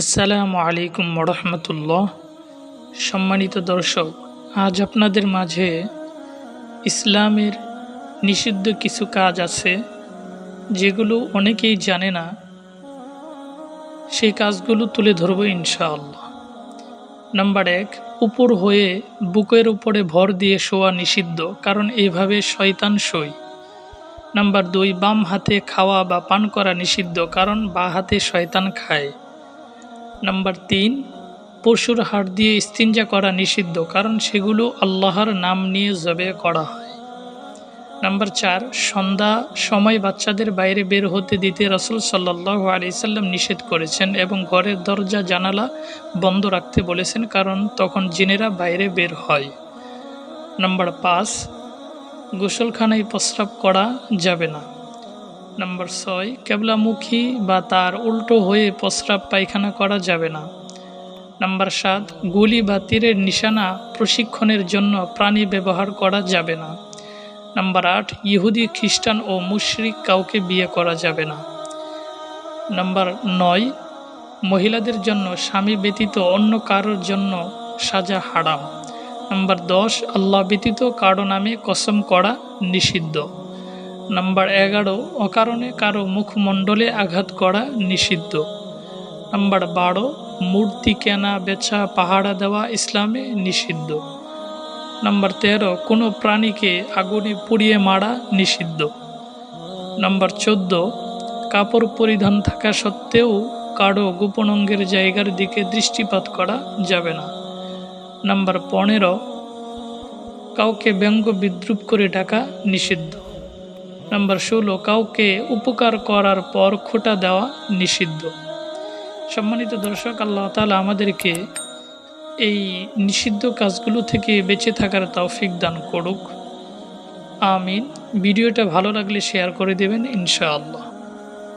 আসসালামু আলাইকুম রহমতুল্লাহ সম্মানিত দর্শক, আজ আপনাদের মাঝে ইসলামের নিষিদ্ধ কিছু কাজ আছে, যেগুলো অনেকেই জানে না। সেই কাজগুলো তুলে ধরবো ইনশাআল্লাহ। নাম্বার এক, উপর হয়ে বুকের উপরে ভর দিয়ে শোয়া নিষিদ্ধ, কারণ এইভাবে শয়তান সই। নাম্বার দুই, বাম হাতে খাওয়া বা পান করা নিষিদ্ধ, কারণ বা হাতে শয়তান খায়। নাম্বার তিন, পশুর হাড় দিয়ে ইস্তিনজা করা নিষিদ্ধ, কারণ সেগুলো আল্লাহর নাম নিয়ে জবে করা হয়। নাম্বার চার, সন্ধ্যা সময় বাচ্চাদের বাইরে বের হতে দিতে রসুল সাল্লাহ আলিয়াল্লাম নিষেধ করেছেন এবং ঘরের দরজা, জানালা বন্ধ রাখতে বলেছেন, কারণ তখন জিনেরা বাইরে বের হয়। নাম্বার পাঁচ, গোসলখানায় প্রস্রাব করা যাবে না। নাম্বার ছয়, কেবলামুখী বা তার উল্টো হয়ে প্রস্রাব পায়খানা করা যাবে না। নাম্বার সাত, গুলি বা তীরের নিশানা প্রশিক্ষণের জন্য প্রাণী ব্যবহার করা যাবে না। নাম্বার আট, ইহুদি, খ্রিস্টান ও মুশরিক কাউকে বিয়ে করা যাবে না। নাম্বার নয়, মহিলাদের জন্য স্বামী ব্যতীত অন্য কারোর জন্য সাজা হারাম। নাম্বার দশ, আল্লাহ ব্যতীত কারও নামে কসম করা নিষিদ্ধ। নাম্বার এগারো, অকারণে কারও মুখমণ্ডলে আঘাত করা নিষিদ্ধ। নাম্বার বারো, মূর্তি কেনা, বেচা, পাহারা দেওয়া ইসলামে নিষিদ্ধ। নাম্বার তেরো, কোনো প্রাণীকে আগুনে পুড়িয়ে মারা নিষিদ্ধ। নাম্বার চোদ্দ, কাপড় পরিধান থাকা সত্ত্বেও কারও গোপন অঙ্গের জায়গার দিকে দৃষ্টিপাত করা যাবে না। নাম্বার পনেরো, কাউকে ব্যঙ্গ বিদ্রুপ করে ডাকা নিষিদ্ধ। নাম্বার ষোলো, কাউকে উপকার করার পর খোটা দেওয়া নিষিদ্ধ। সম্মানিত দর্শক, আল্লাহ তালা আমাদেরকে এই নিষিদ্ধ কাজগুলো থেকে বেঁচে থাকার তৌফিক দান করুক। আমিন। ভিডিওটা ভালো লাগলে শেয়ার করে দেবেন, ইনশাআল্লাহ।